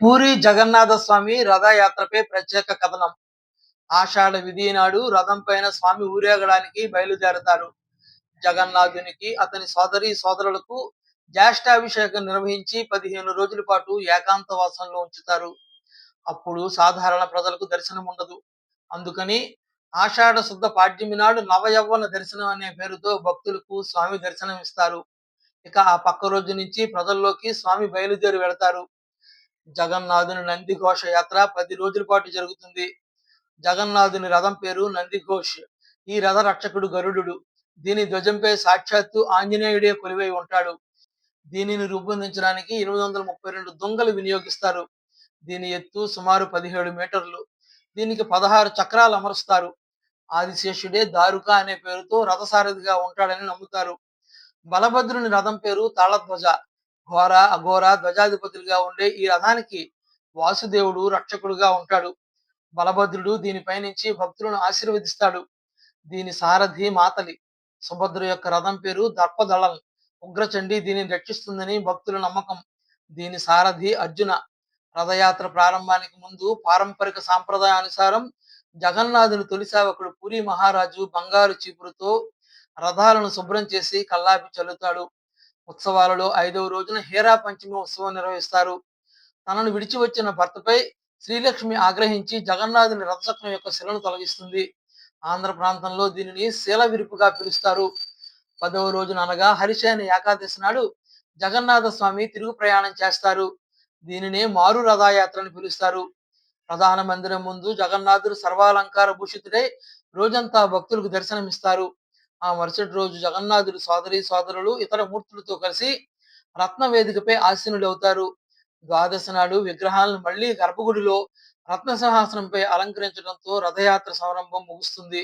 పూరి జగన్నాథ స్వామి రథయాత్రపై ప్రత్యేక కథనం. ఆషాఢ విధి నాడు రథం పైన స్వామి ఊరేగడానికి బయలుదేరతారు. జగన్నాథునికి అతని సోదరి సోదరులకు జ్యేష్ఠాభిషేకం నిర్వహించి పదిహేను రోజుల పాటు ఏకాంతవాసంలో ఉంచుతారు. అప్పుడు సాధారణ ప్రజలకు దర్శనం ఉండదు. అందుకని ఆషాఢ శుద్ధ పాడ్యమి నాడు నవయవ్వన దర్శనం అనే పేరుతో భక్తులకు స్వామి దర్శనం ఇస్తారు ఇక ఆ పక్క రోజు నుంచి ప్రజల్లోకి స్వామి బయలుదేరి వెళతారు. జగన్నాథుని నందిఘోష యాత్ర పది రోజుల పాటు జరుగుతుంది. జగన్నాథుని రథం పేరు నందిఘోష్ ఈ రథ రక్షకుడు గరుడు దీని ధ్వజంపై సాక్షాత్తు ఆంజనేయుడే కొలివై ఉంటాడు. దీనిని రూపొందించడానికి ఎనిమిది వందల ముప్పై రెండు దొంగలు వినియోగిస్తారు. దీని ఎత్తు సుమారు పదిహేడు మీటర్లు. దీనికి పదహారు చక్రాలు అమరుస్తారు. ఆదిశేషుడే దారుక అనే పేరుతో రథసారథిగా ఉంటాడని నమ్ముతారు. బలభద్రుని రథం పేరు తాళధ్వజ. ఘోర అఘోర ధ్వజాధిపతులుగా ఉండే ఈ రథానికి వాసుదేవుడు రక్షకుడుగా ఉంటాడు. బలభద్రుడు దీనిపై నుంచి భక్తులను ఆశీర్వదిస్తాడు. దీని సారథి మాతలి. సుభద్ర యొక్క రథం పేరు దర్పదళం. ఉగ్రచండి దీనిని రక్షిస్తుందని భక్తుల నమ్మకం. దీని సారథి అర్జున. రథయాత్ర ప్రారంభానికి ముందు పారంపరిక సాంప్రదాయానుసారం జగన్నాథుని తొలి సేవకుడు పూరి మహారాజు బంగారు చీపురుతో రథాలను శుభ్రం చేసి కల్లాపి చల్లుతాడు. ఉత్సవాలలో ఐదవ రోజున హేరా పంచమి ఉత్సవం నిర్వహిస్తారు. తనను విడిచి వచ్చిన భర్తపై శ్రీలక్ష్మి ఆగ్రహించి జగన్నాథుని రథచక్రం యొక్క శిలను తొలగిస్తుంది. ఆంధ్ర ప్రాంతంలో దీనిని శీల విరుపుగా పిలుస్తారు. పదవ రోజున అనగా హరిశయన ఏకాదశి నాడు జగన్నాథ స్వామి తిరుగు ప్రయాణం చేస్తారు. దీనినే మారు రథయాత్ర అని పిలుస్తారు. ప్రధాన మందిరం ముందు జగన్నాథుడు సర్వాలంకార భూషితుడై రోజంతా భక్తులకు దర్శనమిస్తారు. ఆ మరుసటి రోజు జగన్నాథుడు సోదరి సోదరులు ఇతర మూర్తులతో కలిసి రత్న వేదికపై ఆసీనులవుతారు. ద్వాదశి నాడు విగ్రహాలను మళ్ళీ గర్భగుడిలో రత్న సింహాసనంపై అలంకరించడంతో రథయాత్ర సంరంభం ముగుస్తుంది.